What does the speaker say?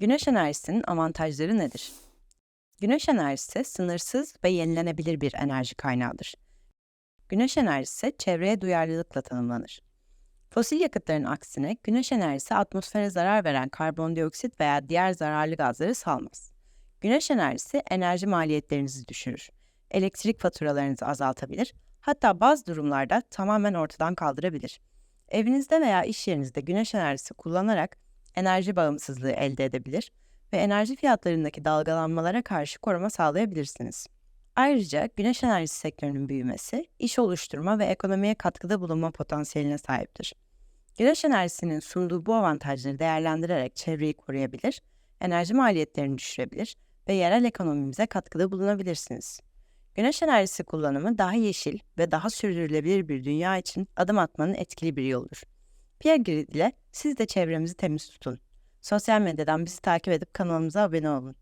Güneş enerjisinin avantajları nedir? Güneş enerjisi sınırsız ve yenilenebilir bir enerji kaynağıdır. Güneş enerjisi çevreye duyarlılıkla tanımlanır. Fosil yakıtların aksine güneş enerjisi atmosfere zarar veren karbondioksit veya diğer zararlı gazları salmaz. Güneş enerjisi enerji maliyetlerinizi düşürür. Elektrik faturalarınızı azaltabilir, hatta bazı durumlarda tamamen ortadan kaldırabilir. Evinizde veya iş yerinizde güneş enerjisi kullanarak enerji bağımsızlığı elde edebilir ve enerji fiyatlarındaki dalgalanmalara karşı koruma sağlayabilirsiniz. Ayrıca güneş enerjisi sektörünün büyümesi, iş oluşturma ve ekonomiye katkıda bulunma potansiyeline sahiptir. Güneş enerjisinin sunduğu bu avantajları değerlendirerek çevreyi koruyabilir, enerji maliyetlerini düşürebilir ve yerel ekonomimize katkıda bulunabilirsiniz. Güneş enerjisi kullanımı daha yeşil ve daha sürdürülebilir bir dünya için adım atmanın etkili bir yoludur. Pierre Grid ile siz de çevremizi temiz tutun. Sosyal medyadan bizi takip edip kanalımıza abone olun.